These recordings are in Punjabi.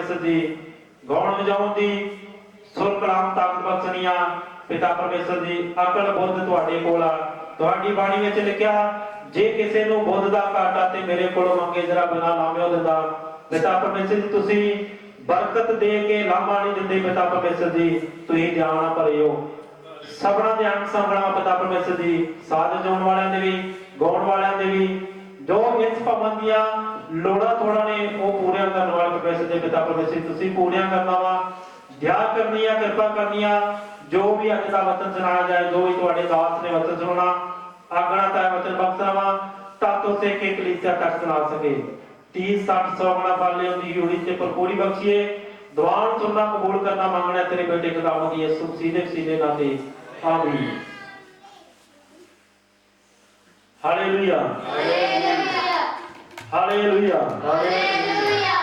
ਪਰਮੇਸ਼ਰ ਜੀ ਗਾਉਣ ਵਜਾਉਣ ਦੀ ਸੁਰ ਕਲਾਮ ਤਾਕਤ ਬਖਸ਼ਣੀਆਂ ਪਿਤਾ ਪਰਮੇਸ਼ਰ ਜੀ ਅਕਲ ਬੁੱਧ ਤੁਹਾਡੇ ਕੋਲ ਆ। ਤੁਹਾਡੀ ਬਾਣੀ ਵਿੱਚ ਲਿਖਿਆ, ਜੇ ਕਿਸੇ ਨੂੰ ਬੁੱਧ ਦਾ ਘਾਟਾ ਤੇ ਮੇਰੇ ਕੋਲੋਂ ਮੰਗੇ, ਜਰਾ ਬਿਨਾ ਲਾਮਿਓ ਦਿੰਦਾ। ਪਿਤਾ ਪਰਮੇਸ਼ਰ ਜੀ, ਤੁਸੀਂ ਬਰਕਤ ਦੇ ਕੇ ਲਾਮਾ ਨਹੀਂ ਦਿੰਦੇ ਪਿਤਾ ਪਰਮੇਸ਼ਰ ਜੀ। ਤੁਸੀਂ ਧਿਆਨ ਭਰਿਓ। ਸਭਨਾਂ ਦੇ ਅੰਗ ਸੰਗਣਾ ਪਿਤਾ ਪਰਮੇਸ਼ਰ ਜੀ। ਸਾਧ ਜਾਣ ਵਾਲਿਆਂ ਦੇ ਵੀ, ਗਾਉਣ ਵਾਲਿਆਂ ਦੇ ਵੀ। ਜੋ ਇਸ ਭਵਨ ਦੀਆਂ ਲੋੜਾਂ ਥੋੜਾ ਨੇ ਉਹ ਪੂਰੀਆਂ ਕਰਨ ਵਾਲੇ ਪਰਮੇਸ਼ਰ ਦੇ ਪਰਮੇਸ਼ਰ ਜੀ, ਤੁਸੀਂ ਪੂਰੀਆਂ ਕਰਨਾ ਵਾ। ਦਿਆ ਕਰਨੀ ਆ ਕਿਰਪਾ ਕਰਨੀ ਆ ਜੋ ਵੀ ਅੱਜ ਦਾ ਵਚਨ ਸੁਣਾਇਆ ਜਾਏ ਜੋ ਵੀ ਤੁਹਾਡੇ ਦਾਸ ਨੇ ਵਚਨ ਸੁਣਾਉਣਾ ਆਗਣਾ ਤਾਂ ਵਚਨ ਬਖਸ਼ਣਾ ਵਾ ਤਾਂ ਤੁਸੀਂ ਕਿ ਕਲੀਸਿਆ ਤੱਕ ਸੁਣਾ ਸਕੇ। 30 60 100 ਗਣਾ ਪਾਲੇ ਉਹਦੀ ਯੂੜੀ ਤੇ ਭਰਪੂਰੀ ਬਖਸ਼ੀਏ। ਦੁਆਨ ਸੁਣਨਾ ਕਬੂਲ ਕਰਨਾ ਮੰਗਣਾ ਤੇਰੇ ਬੇਟੇ ਖੁਦਾਵੰ ਦੀ ਯਿਸੂ ਦੇ ਸੀਨੇ ਨਾਤੇ ਆਮੀਨ। ਹਾਲੇਲੂਇਆ ਹਾਲੇਲੂਇਆ ਹਾਲੇਲੂਇਆ ਹਾਲੇਲੂਇਆ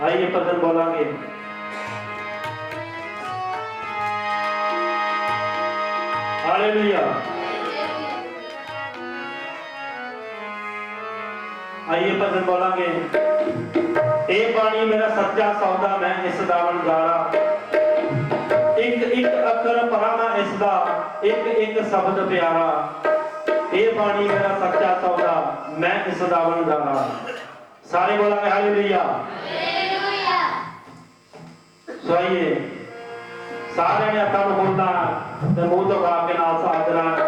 ਆइए पतन बोलांगे हालेलुया आइए पतन बोलांगे ਇਹ ਬਾਣੀ ਮੇਰਾ ਸੱਚਾ ਸੌਦਾ ਮੈਂ ਇਸ ਦਾ ਵਣਜਾਰਾ ਇੱਕ ਇੱਕ ਅੱਖਰ ਪਰਾਣਾ ਇਸ ਦਾ ਇੱਕ ਇੱਕ ਸ਼ਬਦ ਪਿਆਰਾ। ਇਹ ਬਾਣੀ ਮੇਰਾ ਸੱਚਾ ਸੌਦਾ ਮੈਂ ਇਸ ਦਾ ਵਣਜਾਰਾ ਸਾਰੇ ਬੋਲਾਂਗੇ ਹਾਲੇਲੂਇਆ। ਸੋ ਆਈਏ ਸਾਰਿਆਂ ਨੇ ਹੱਥਾਂ ਨੂੰ ਖੋਲ੍ਹਣਾ ਤੇ ਮੂੰਹ ਤੋਂ ਗਾ ਕੇ ਨਾਲ ਸਾਥ ਦੇਣਾ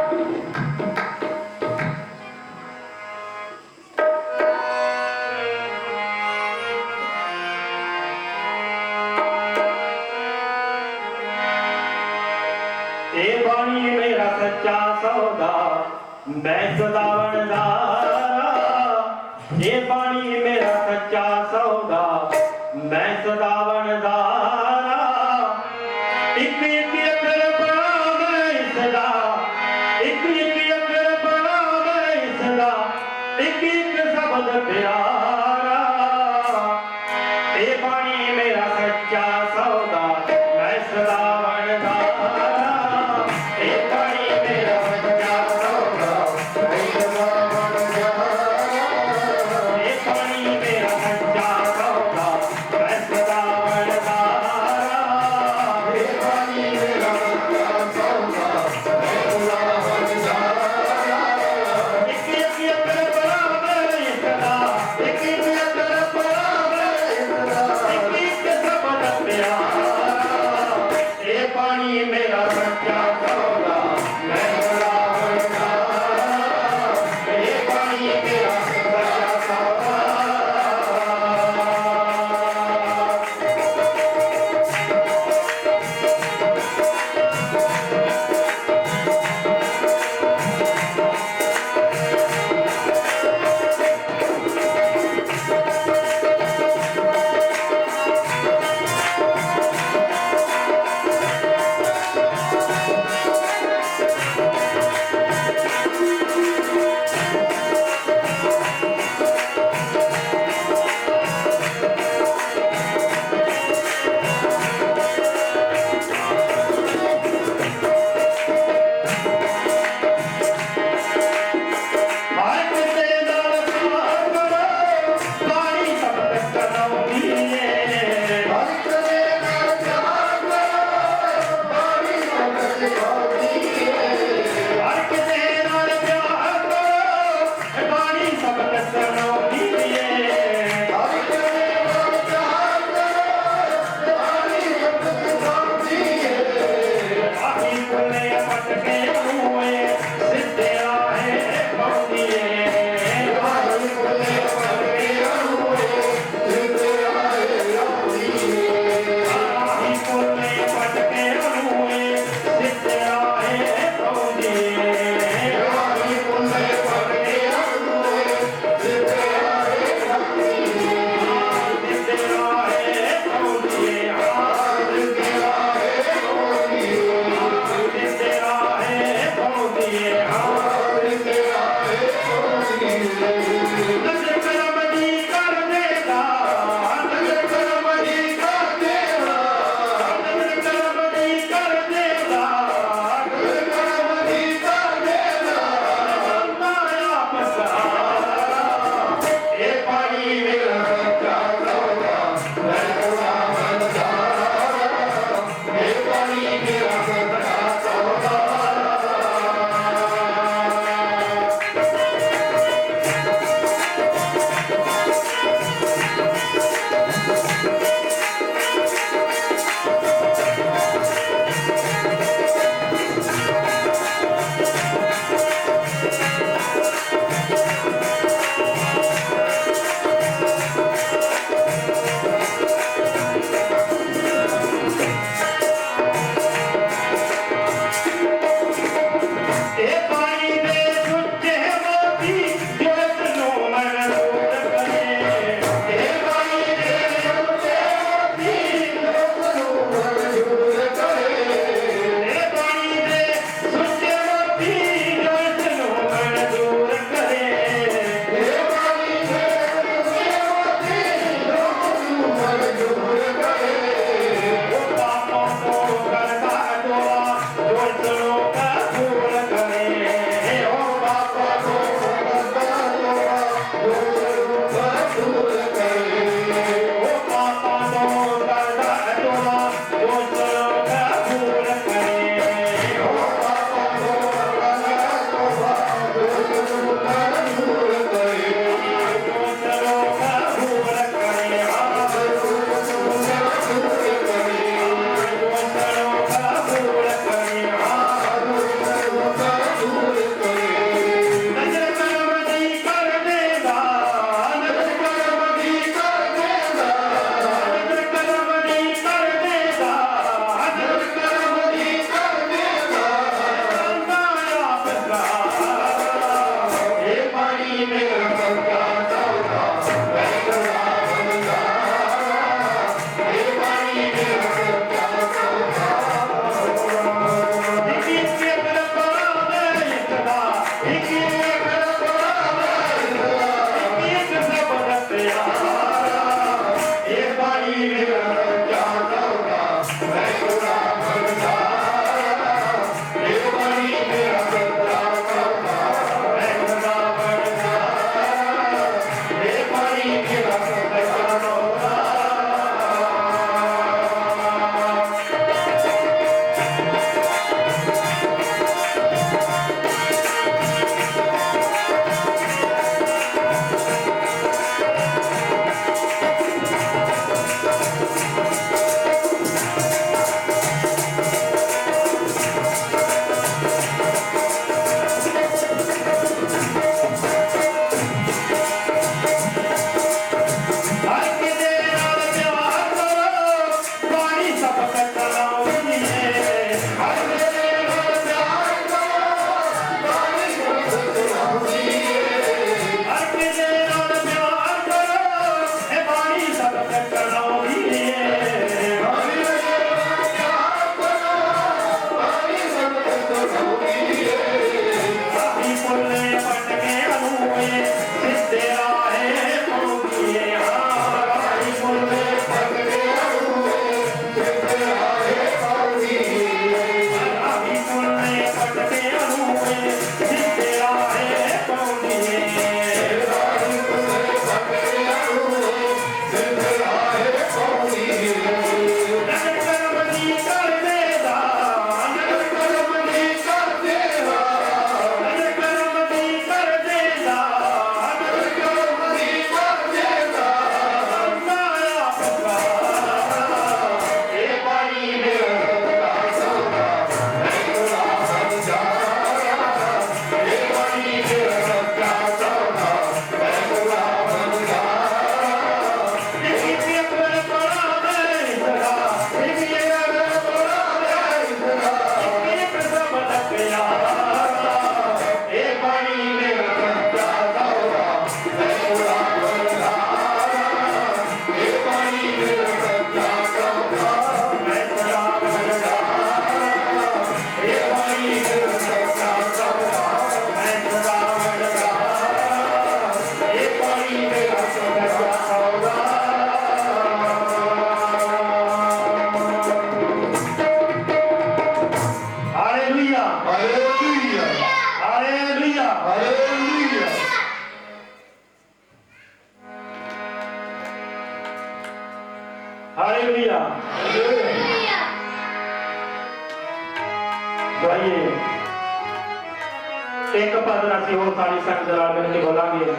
ਇੱਕ ਭਜਨ ਅਸੀਂ ਹੋਰ ਸਾਰੀ ਸੰਗਤ ਨਾਲ ਮਿਲ ਕੇ ਬੋਲਾਂਗੇ।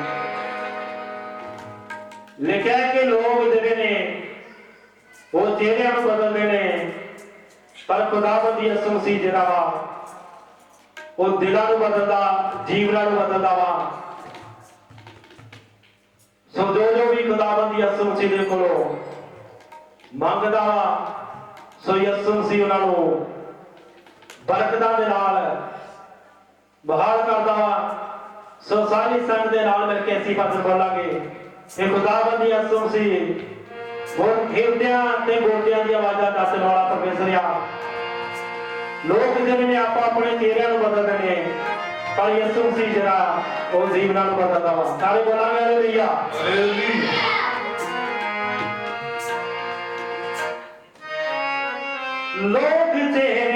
ਲਿਖਿਆ ਕਿ ਲੋਕ ਜਿਹੜੇ ਨੇ, ਉਹ ਚਿਹਰਿਆਂ ਨੂੰ ਬਦਲਦੇ ਨੇ, ਪਰ ਖੁਦਾਵੰਦ ਦੀ ਅਸਮ ਸੀ ਜਿਹੜਾ ਵਾ, ਉਹ ਦਿਲਾਂ ਨੂੰ ਬਦਲਦਾ, ਜੀਵਨਾਂ ਨੂੰ ਬਦਲਦਾ ਵਾ। ਸੋ ਜੋ ਜੋ ਵੀ ਖੁਦਾਵੰਦ ਦੀ ਅਸਮ ਸੀ ਦੇ ਕੋਲੋਂ ਮੰਗਦਾ ਵਾ, ਸੋ ਯਸਮ ਸੀ ਉਹਨਾਂ ਨੂੰ ਬਰਕਤਾਂ ਦੇ ਨਾਲ ਬਹਾਲ ਕਰਦਾ ਹਾਂ। ਸੋ ਸਾਰੀ ਸੰਗਤ ਦੇ ਨਾਲ ਮਿਲ ਕੇ ਅਸੀਂ ਬਸ ਬੋਲਾਂਗੇ ਇਹ ਖੁਦਾਬੰਦੀ ਅਸੂਮ ਸੀ। ਬਹੁਤ ਖੇਡਿਆਂ ਤੇ ਗੋਟਿਆਂ ਦੀ ਆਵਾਜ਼ਾਂ ਦੱਸਣ ਵਾਲਾ ਪਰਮੇਸ਼ਰ ਆ। ਲੋਕ ਜਿਹਨਾਂ ਨੇ ਆਪਾਂ ਆਪਣੇ ਚਿਹਰਿਆਂ ਨੂੰ ਬਦਲ ਦਨੇ ਪਰ ਯਿਸੂ ਸੀ ਜਿਹੜਾ ਉਹ ਜੀਵਨਾਂ ਨੂੰ ਬਦਲਦਾ ਵਾ। ਸਾਰੇ ਬੋਲਾਂਗੇ ਹਾਲੇਲੂਇਆ ਹਾਲੇਲੂਇਆ ਲੋਕ ਜਿਹੇ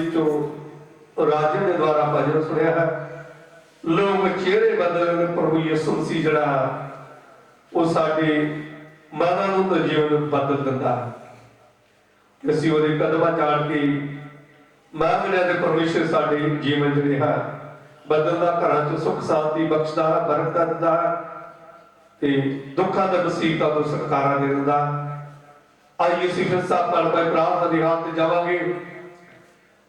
ਪਰਮੇਸ਼ਰ ਦੀ ਰਾਜਨ ਦੇ ਦੁਆਰਾ ਭਜਨ ਸੁਣਿਆ ਹੈ। ਲੋਕ ਚਿਹਰੇ ਬਦਲਣ ਪ੍ਰਭੂ ਯਿਸੂ ਮਸੀਹ ਜਿਹੜਾ ਉਹ ਸਾਡੇ ਮਨਾਂ ਨੂੰ ਤੇ ਜੀਵਨ ਨੂੰ ਬਦਲ ਦਿੰਦਾ ਅਸੀਂ ਉਹਦੇ ਕਦਮਾਂ ਚਾੜ ਕੇ ਮੰਗਦੇ ਤੇ ਪਰਮੇਸ਼ਰ ਸਾਡੇ ਜੀਵਨ ਜਿਹੜੇ ਹੈ। ਬਦਲਦਾ ਘਰਾਂ 'ਚ ਸੁੱਖ ਸ਼ਾਂਤੀ ਬਖਸ਼ਦਾ ਹੈ ਬਰਕਤ ਦਿੰਦਾ ਹੈ ਤੇ ਦੁੱਖਾਂ ਦੇ ਮੁਸੀਬਤਾਂ ਤੋਂ ਛੁਟਕਾਰਾ ਦੇ ਦਿੰਦਾ ਆਈਏ ਅਸੀਂ ਫਿਰ ਸਭ ਪਲ ਪਏ ਪ੍ਰਾਰਥਨਾ ਦੇ ਹਾਲ ਤੇ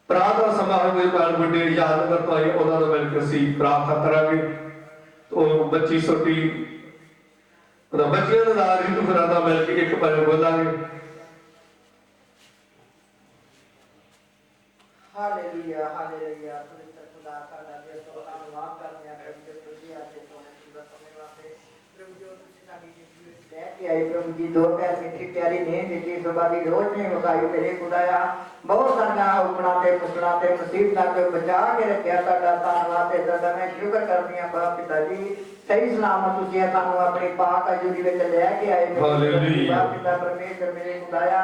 ਜਾਵਾਂਗੇ ਪ੍ਰਾਰਥਨਾ ਸਮਾਂ ਹੋਵੇ ਪਾਲ ਵੱਡੇ ਯਾਦ ਕਰ ਉਹਨਾਂ ਨੂੰ ਮਿਲ ਕੇ ਅਸੀਂ ਪ੍ਰਾਰਥਨਾ ਕਰਾਂਗੇ। ਉਹ ਬੱਚੀ ਛੋਟੀ ਉਹਨਾਂ ਬੱਚਿਆਂ ਦਾ ਨਾਲ ਰਿਤੂ ਫਰਾਦਾ ਮਿਲ ਕੇ ਇੱਕ ਪਲ ਬੋਲਾਂਗੇ। ਹਾਲੇਲੂਇਆ ਹਾਲੇਲੂਇਆ ਪਵਿੱਤਰ ਖੁਦਾ ਸਾਡਾ ਤੋਂ ਧੰਨਵਾਦ ਕਰਦੇ ਹਾਂ ਪ੍ਰਭੂ ਜੀ ਤੁਸੀਂ ਅੱਜ ਸੋਹਣੇ ਸੁੰਦਰ ਸਮੇਂ ਵਾਸਤੇ ਪ੍ਰਭੂ ਜੀ ਤੁਸੀਂ ਸਾਡੀ ਜ਼ਿੰਦਗੀ ਵਿੱਚ ਲੈ ਕੇ ਆਏ ਪ੍ਰਭੂ ਜੀ, ਦੋ ਪੈਰ ਮਿੱਠੀ ਪਿਆਰੀ ਨੀਂਦ ਦਿੱਤੀ ਸੁਬਾ ਦੀ ਰੋਜ਼ ਨੇ ਵਿਖਾਈ ਬਹੁਤ ਸਾਰੀਆਂ ਹੁਕਮਾਂ ਤੇ ਮੁਸਲਾਂ ਤੇ ਮੁਸੀਬਤਾਂ ਤੋਂ ਬਚਾ ਕੇ ਰੱਖਿਆ। ਤੁਹਾਡਾ ਧੰਨਵਾਦ ਤੇ ਤੁਹਾਡਾ ਮੈਂ ਸ਼ੁਕਰ ਕਰਦੀ ਹਾਂ, ਬਾਪ ਪਿਤਾ ਜੀ। ਸਹੀ ਸਲਾਮਤ ਤੁਸੀਂ ਸਾਨੂੰ ਆਪਣੀ ਪਾਕ ਅਜੂਰੀ ਵਿੱਚ ਲੈ ਕੇ ਆਏ ਹਾਲੇਲੂਇਆ। ਪਿਤਾ ਪਰਮੇਸ਼ਰ ਮੇਰੇ ਖੁਦਾਇਆ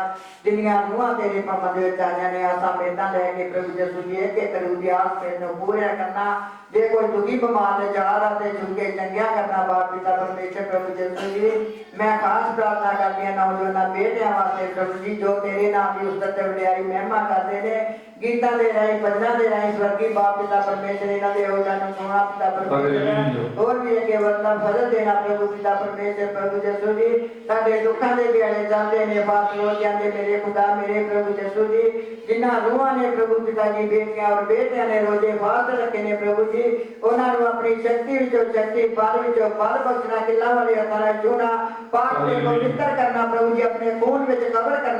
ਜਿੰਨੀਆਂ ਰੂਹਾਂ ਤੇਰੇ ਪੰਮਾਂ ਦੇ ਆਈਆਂ ਨੇ ਆਸਾਂ ਮੇਦਾਂ ਲੈ ਕੇ ਪ੍ਰਭੂ ਯਿਸੂ ਜੀ ਇਹ ਕਿ ਕਰੂ ਦੀ ਆਸ ਮੈਨੂੰ ਪੂਰਿਆ ਕਰਨਾ। ਜੇ ਕੋਈ ਦੁਖੀ ਬਿਮਾਰ ਤੇ ਜਾ ਰਹਾ ਤੇ ਚੁੱਕੇ ਚੰਗਿਆ ਕਰਨਾ ਬਾਪ ਪਿਤਾ ਪਰਮੇਸ਼ਰ ਪ੍ਰਭੂ ਯਿਸੂ ਜੀ ਮੈਂ ਖਾਸ ਪ੍ਰਾਰਥਨਾ ਕਰਦੀ ਹਾਂ ਨੌਜਵਾਨਾਂ ਬੇਟਿਆਂ ਵਾਸਤੇ ਪ੍ਰਭੂ ਜੀ ਜੋ ਤੇਰੇ ਨਾਮ ਦੀ ਉਸਤਤ ਤੇ ਵਡਿਆਈ ਮਹਿਮਾ ਕਰਦੇ ਨੇ ਗੀਤਾਂ ਦੇ ਰਾਹੀਂ ਭਜਨਾਂ ਦੇ ਰਾਹੀਂ ਸਵਰਗੀ ਬਾਪ ਪਿਤਾ ਪਰਮੇਸ਼ਰ ਇਹਨਾਂ ਦੇ ਹੋਰਾਂ ਨੂੰ ਸੋਹਣਾ ਪਿਤਾ ਪਰਮੇਸ਼ਰ। ਹੋਰ ਵੀ ਇਹ ਕੇਵਲ ਫਜ਼ਲ ਦੇਣਾ ਪ੍ਰਭੂ ਪਿਤਾ ਪਰਮੇਸ਼ਰ ਪ੍ਰਭੂ ਯਿਸੂ ਜੀ ਸਾਡੇ ਦੁੱਖਾਂ ਦੇ ਵੇਲੇ ਜਾਂਦੇ ਨੇ ਬਾਤ ਹੋ ਜਾਂਦੇ ਮੇਰੇ ਖੁਦਾ ਮੇਰੇ ਪ੍ਰਭੂ ਯਿਸੂ ਜੀ ਜਿਨ੍ਹਾਂ ਰੂਹਾਂ ਨੇ ਪ੍ਰਭੂ ਪਿਤਾ ਜੀ ਬੇਟੀਆਂ ਔਰ ਬੇਟਿਆਂ ਨੇ ਰੋਜ਼ੇ ਬਾਤ ਰੱਖੇ ਨੇ ਪ੍ਰਭੂ ਜੀ ਉਹਨਾਂ ਨੂੰ ਆਪਣੀ ਸ਼ਕਤੀ ਵਿੱਚੋਂ ਸ਼ਕਤੀ ਬਲ ਵਿੱਚੋਂ ਬਲ ਬਖਸ਼ਣਾ ਕਿੱਲਾ ਵਾਲੇ ਨਾਲ ਚੁਣਾ ਪਾਕ ਹਾਲੇਲੂਇਆ। ਪਵਿੱਤਰ ਕਰਨਾ ਪ੍ਰਭੂ ਜੀ ਆਪਣੇ ਖੂਨ ਵਿੱਚ ਕਵਰ ਕਰਨਾ